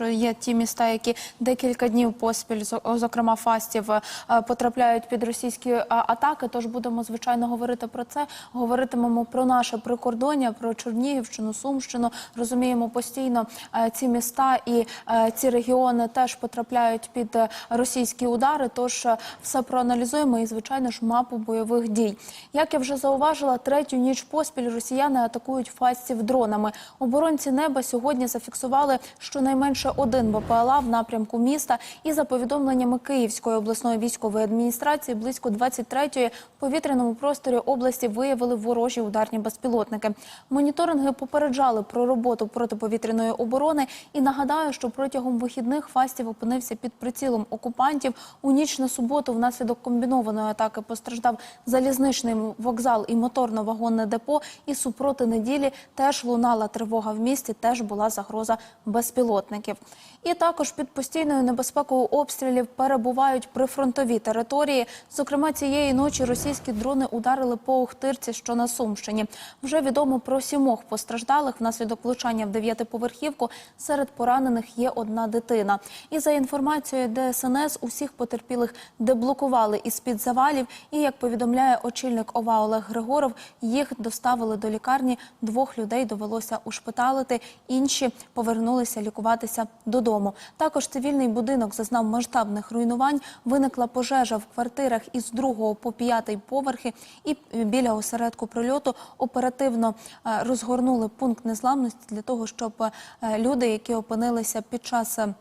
що є ті міста, які декілька днів поспіль, зо- зокрема Фастів, е, потрапляють під російські атаки. Тож будемо звичайно говорити про це. Говоритимемо про наше прикордоння, про Чернігівщину, Сумщину. Розуміємо постійно е, ці міста і е, ці регіони теж потрапляють під е, російські удари. Тож е, все проаналізуємо і звичайно ж мапу бойових дій. Як я вже зауважила, третю ніч поспіль росіяни атакують фастів дронами. Оборонці неба сьогодні зафіксували щонайменше один БПЛА в напрямку міста. І за повідомленнями Київської обласної військової адміністрації, близько 23-ї в повітряному просторі області виявили ворожі ударні безпілотники. Моніторинги попереджали про роботу протиповітряної оборони. І нагадаю, що протягом вихідних фастів опинився під прицілом окупантів. У ніч на суботу внаслідок комбінованої атаки постраждав залізничний вокзал і моторно-вагонне депо. І супроти неділі теж лунала тривога в місті. Теж була загроза безпілотників. І також під постійною небезпекою обстрілів перебувають прифронтові території. Зокрема, цієї ночі російські дрони ударили по Охтирці, що на Сумщині. Вже відомо про сімох постраждалих внаслідок влучання в дев'ятиповерхівку. Серед поранених є одна дитина. І за інформацією ДСНС, усіх потерпілих деблокували із під завалів. І як повідомляє очільник ОВА Олег Григоров, їх доставили до лікарні. Двох людей довелося ушпиталити. Інші повернулися лікуватися додому. Також цивільний будинок зазнав масштабних руйнувань. Виникла пожежа в квартирах із другого по п'ятий поверхи. І біля осередку прильоту оперативно е, розгорнули пункт незламності для того, щоб е, люди, які опинилися під час. е,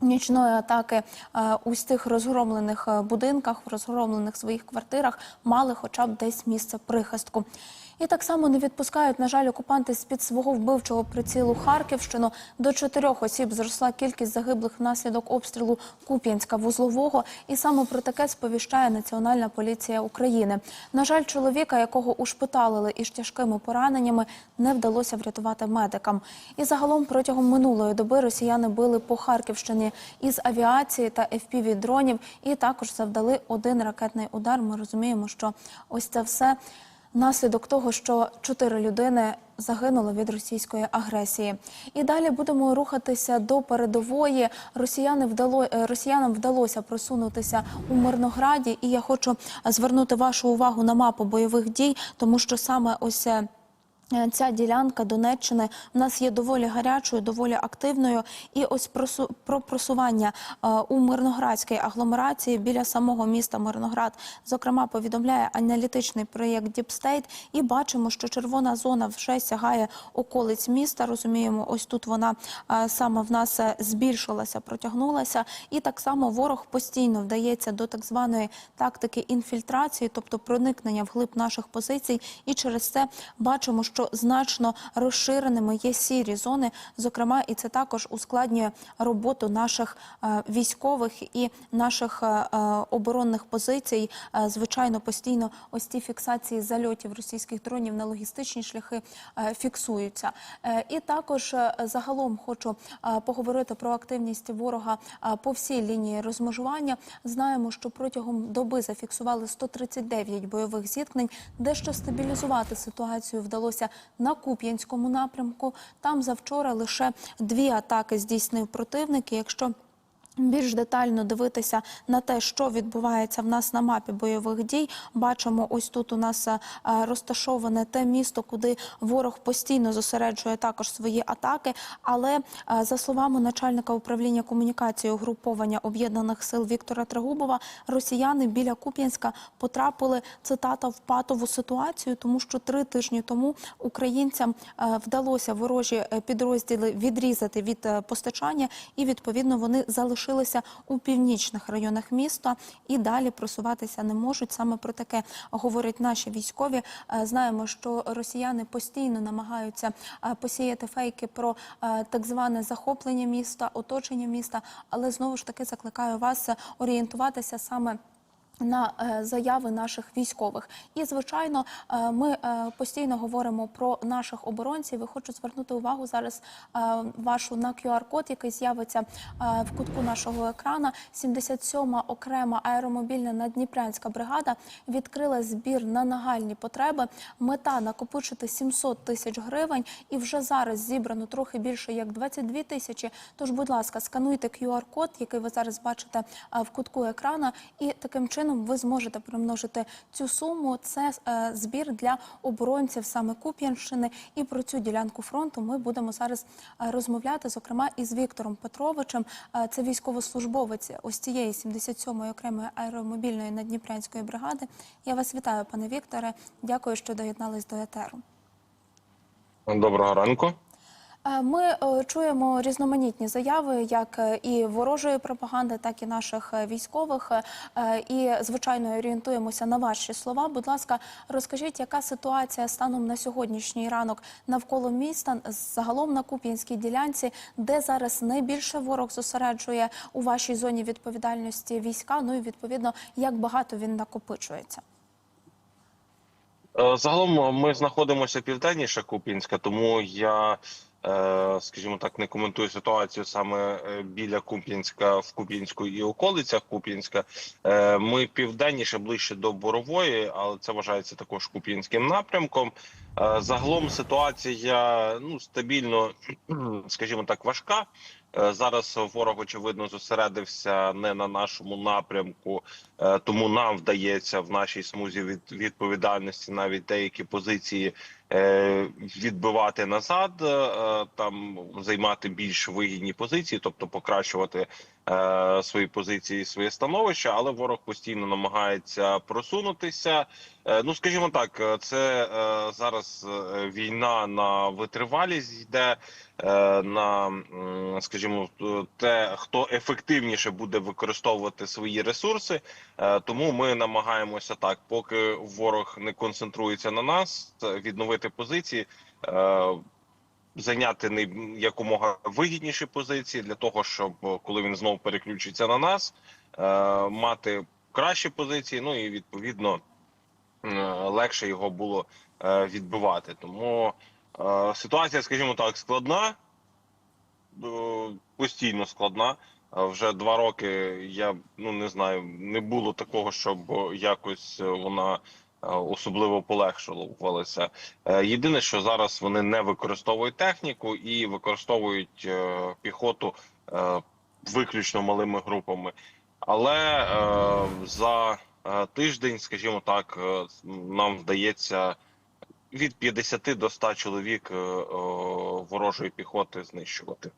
Нічної атаки у тих розгромлених будинках, в розгромлених своїх квартирах мали хоча б десь місце прихистку. І так само не відпускають, на жаль, окупанти з-під свого вбивчого прицілу Харківщину. До чотирьох осіб зросла кількість загиблих внаслідок обстрілу Куп'янська вузлового. І саме про таке сповіщає Національна поліція України. На жаль, чоловіка, якого ушпиталили із тяжкими пораненнями, не вдалося врятувати медикам. І загалом протягом минулої доби росіяни били по Харківщині із авіації та fpv дронів і також завдали один ракетний удар. Ми розуміємо, що ось це все наслідок того, що чотири людини загинуло від російської агресії. І далі будемо рухатися до передової. Росіяни вдало е, росіянам вдалося просунутися у Мирнограді. І я хочу звернути вашу увагу на мапу бойових дій, тому що саме ось. Е, Ця ділянка Донеччини в нас є доволі гарячою, доволі активною. І ось про просування е, у Мирноградській агломерації біля самого міста Мирноград, зокрема, повідомляє аналітичний проєкт State. І бачимо, що червона зона вже сягає околиць міста. Розуміємо, ось тут вона е, саме в нас збільшилася, протягнулася. І так само ворог постійно вдається до так званої тактики інфільтрації, тобто проникнення вглиб наших позицій. І через це бачимо, що значно розширеними є сірі зони. Зокрема, і це також ускладнює роботу наших е, військових і наших е, е, оборонних позицій. Звичайно, постійно ось ці фіксації зальотів російських дронів на логістичні шляхи фіксуються. І також загалом хочу поговорити про активність ворога по всій лінії розмежування. Знаємо, що протягом доби зафіксували 139 бойових зіткнень. Дещо стабілізувати ситуацію вдалося на Куп'янському напрямку. Там завчора лише дві атаки здійснив противник. Якщо більш детально дивитися на те, що відбувається в нас на мапі бойових дій. Бачимо, ось тут у нас е, розташоване те місто, куди ворог постійно зосереджує також свої атаки. Але е, за словами начальника управління комунікації угруповання об'єднаних сил Віктора Трегубова, росіяни біля Куп'янська потрапили цитата в патову ситуацію, тому що три тижні тому українцям е, вдалося ворожі підрозділи відрізати від постачання, і відповідно вони залишилися у північних районах міста і далі просуватися не можуть. Саме про таке говорять наші військові. Е, Знаємо, що росіяни постійно намагаються е, посіяти фейки про е, так зване захоплення міста, оточення міста, але знову ж таки закликаю вас орієнтуватися саме на е, заяви наших військових. І звичайно, е, ми е, постійно говоримо про наших оборонців. І хочу звернути увагу зараз вашу на QR-код, який з'явиться в кутку нашого екрана. 77-ма окрема аеромобільна надніпрянська бригада відкрила збір на нагальні потреби. Мета накопичити 700 тисяч гривень, і вже зараз зібрано трохи більше як 22 тисячі. Тож, будь ласка, скануйте QR-код, який ви зараз бачите в кутку екрана, і таким чином ви зможете примножити цю суму. Це е, збір для оборонців саме Куп'янщини. І про цю ділянку фронту ми будемо зараз е, розмовляти, зокрема із Віктором Петровичем. Е, Це військовослужбовець ось цієї 77-ї окремої аеромобільної надніпрянської бригади. Я вас вітаю, пане Вікторе. Дякую, що доєднались до етеру. Доброго ранку. Е, Ми е, чуємо різноманітні заяви, як е, і ворожої пропаганди, так і наших військових. І звичайно орієнтуємося на ваші слова. Будь ласка, розкажіть, яка ситуація станом на сьогоднішній ранок навколо міста, загалом на Куп'янській ділянці, де зараз найбільше ворог зосереджує у вашій зоні відповідальності війська? Ну і відповідно, як багато він накопичується. Загалом ми знаходимося південніше Куп'янська, тому я, скажімо так, не коментую ситуацію саме е, біля Куп'янська в Куп'янську і околицях Куп'янська. Е, Ми південніше, ближче до Борової, але це вважається також Куп'янським напрямком. Е, Загалом ситуація ну стабільно, скажімо так, важка. Е, Зараз ворог очевидно зосередився не на нашому напрямку, е, тому нам вдається в нашій смузі від відповідальності навіть деякі позиції е, відбивати назад, е, там займати більш вигідні позиції, тобто покращувати е, свої позиції, своє становище. Але ворог постійно намагається просунутися. Е, Ну скажімо так, е, це е, зараз е, війна на витривалість йде. е, На скажімо, е, те, хто ефективніше буде використовувати свої ресурси, Е, тому ми намагаємося так, поки ворог не концентрується на нас, е, відновити позиції. Зайняти най- якомога вигідніші позиції для того, щоб е, коли він знову переключиться на нас, е, мати кращі позиції. Ну і відповідно е, легше його було відбивати. Тому ситуація, скажімо так, складна, постійно складна. Вже два роки я ну не знаю, не було такого, щоб якось вона особливо полегшувалася. Е, Єдине, що зараз вони не використовують техніку і використовують е, піхоту е, виключно малими групами. Але е, за е, тиждень, скажімо так, е, нам вдається від 50 до 100 чоловік е, е, ворожої піхоти знищувати.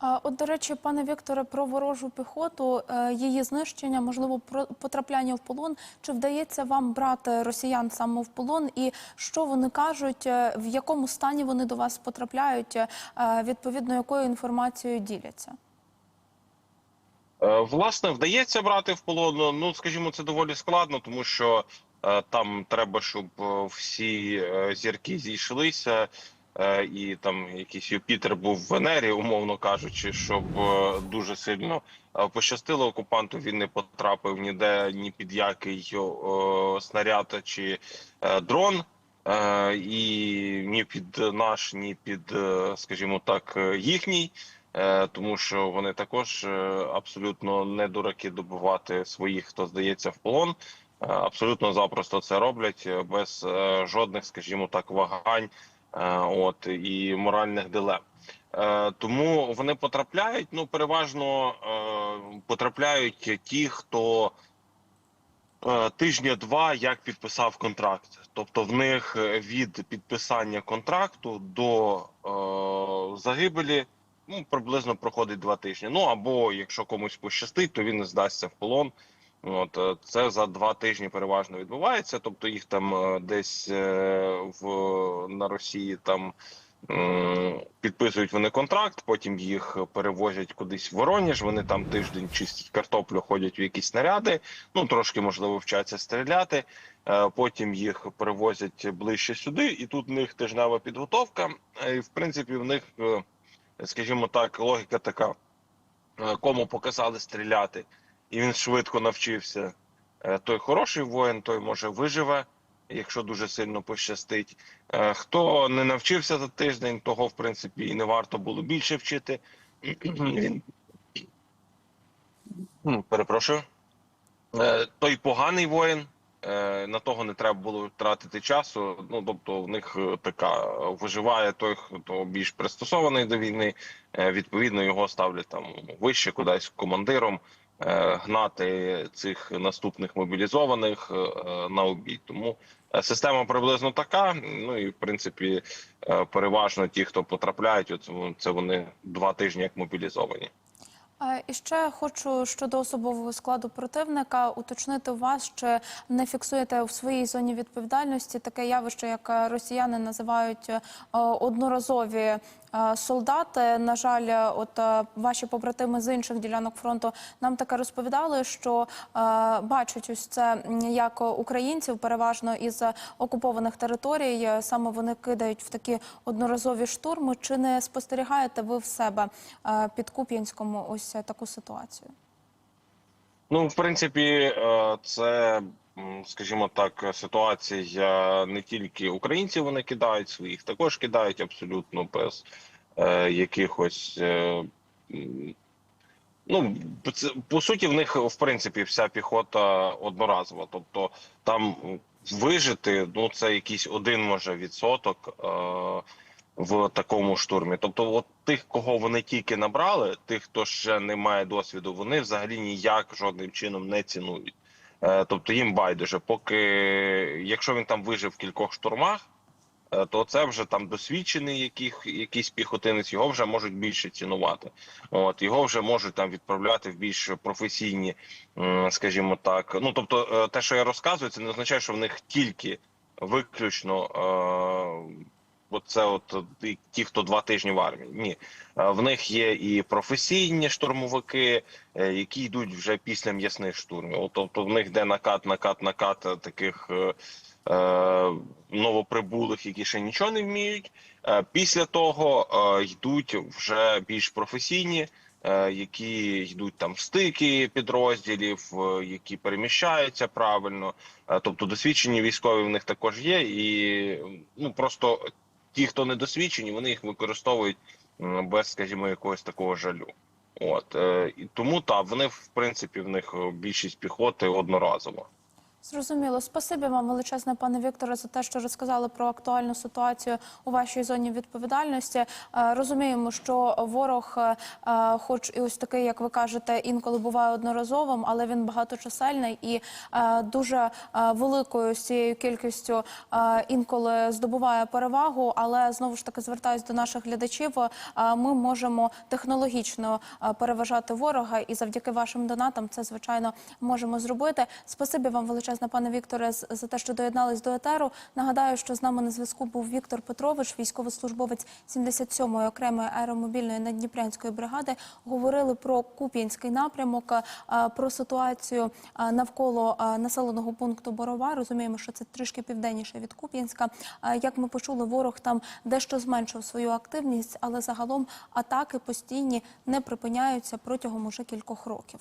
От, до речі, пане Вікторе, про ворожу піхоту, е, її знищення, можливо, потрапляння в полон. Чи вдається вам брати росіян саме в полон? І що вони кажуть, е, в якому стані вони до вас потрапляють, е, відповідно якою інформацією діляться? Власне, вдається брати в полон. Ну, скажімо, це доволі складно, тому що там треба, щоб всі зірки зійшлися, і там якийсь Юпітер був в Венері, умовно кажучи, щоб е, дуже сильно е, пощастило окупанту. Він не потрапив ніде ні під який снаряд чи е, дрон. Е, І ні під наш, ні під, е, скажімо так, е, їхній. Е, тому що вони також е, абсолютно не дураки добувати своїх, хто здається в полон. Е, Абсолютно запросто це роблять е, без е, жодних, скажімо так, вагань, е, от і моральних дилем. Е, Тому вони потрапляють. Ну переважно е, потрапляють ті, хто е, тижня-два як підписав контракт. Тобто, в них е, від підписання контракту до е, загибелі ну, приблизно проходить два тижні. Ну або якщо комусь пощастить, то він здасться в полон. От е, це за два тижні переважно відбувається. Тобто їх там е, десь е, в на Росії там підписують вони контракт, потім їх перевозять кудись в Воронеж. Вони там тиждень чистять картоплю, ходять в якісь снаряди. Ну трошки можливо вчаться стріляти. Потім їх перевозять ближче сюди, і тут в них тижнева підготовка. І в принципі, в них, скажімо так, логіка така: кому показали стріляти, і він швидко навчився. Е, Той хороший воїн, той може виживе, якщо дуже сильно пощастить. Е, Хто не навчився за тиждень, того в принципі і не варто було більше вчити. Він перепрошую. Е, Той поганий воїн. На того не треба було тратити часу. Ну тобто, в них така виживає той, хто більш пристосований до війни. Відповідно, його ставлять там вище, кудись командиром гнати цих наступних мобілізованих е, на обід. Тому е, система приблизно така. Ну і в принципі, е, переважно ті, хто потрапляють, от це вони два тижні як мобілізовані. Е, І ще хочу щодо особового складу противника уточнити вас, чи не фіксуєте в своїй зоні відповідальності таке явище, як росіяни називають е, одноразові е, солдати. На жаль, от ваші побратими з інших ділянок фронту нам таке розповідали, що бачать ось це як українців, переважно із окупованих територій. Саме вони кидають в такі одноразові штурми. Чи не спостерігаєте ви в себе під Куп'янському ось таку ситуацію? Ну, в принципі, е, це, скажімо так, ситуація не тільки українців вони кидають своїх, також кидають абсолютно без е, якихось. е, Ну, по суті, в них в принципі вся піхота одноразова. Тобто там вижити, ну це якийсь один може відсоток в такому штурмі. Тобто, от тих, кого вони тільки набрали, тих, хто ще не має досвіду, вони взагалі ніяк жодним чином не цінують. Е, тобто їм байдуже, поки якщо він там вижив в кількох штурмах. е, То це вже там досвідчений яких, якийсь піхотинець, його вже можуть більше цінувати. От його вже можуть там відправляти в більш професійні, скажімо так. Ну тобто, е, те, що я розказую, це не означає, що в них тільки виключно е, оце от ті, хто два тижні в армії. Ні, Е, в них є і професійні штурмовики, е, які йдуть вже після м'ясних штурмів. Тобто в них де накат, накат, накат е, таких. е, е, Новоприбулих, які ще нічого не вміють. Е, Після того е, йдуть вже більш професійні, е, які йдуть там стики підрозділів, е, які переміщаються правильно. Е, Тобто досвідчені військові в них також є, і ну просто ті, хто не досвідчені, вони їх використовують без, скажімо, якогось такого жалю. От е, і тому так, вони в принципі в них е, більшість піхоти одноразово. Зрозуміло. Спасибі вам величезне, пане Вікторе, за те, що розказали про актуальну ситуацію у вашій зоні відповідальності. Е, Розуміємо, що ворог, е, е, хоч і ось такий, як ви кажете, інколи буває одноразовим, але він багаточисельний і дуже великою цією кількістю інколи здобуває перевагу. Але знову ж таки звертаюсь до наших глядачів. Ми можемо технологічно переважати ворога, і завдяки вашим донатам це звичайно можемо зробити. Спасибі вам величезне, пане Вікторе, за те, що доєднались до етеру. Нагадаю, що з нами на зв'язку був Віктор Петрович, військовослужбовець 77-ї окремої аеромобільної наддніпрянської бригади. Говорили про Куп'янський напрямок, про ситуацію навколо населеного пункту Борова. Розуміємо, що це трішки південніше від Куп'янська. Як ми почули, ворог там дещо зменшив свою активність, але загалом атаки постійні не припиняються протягом уже кількох років.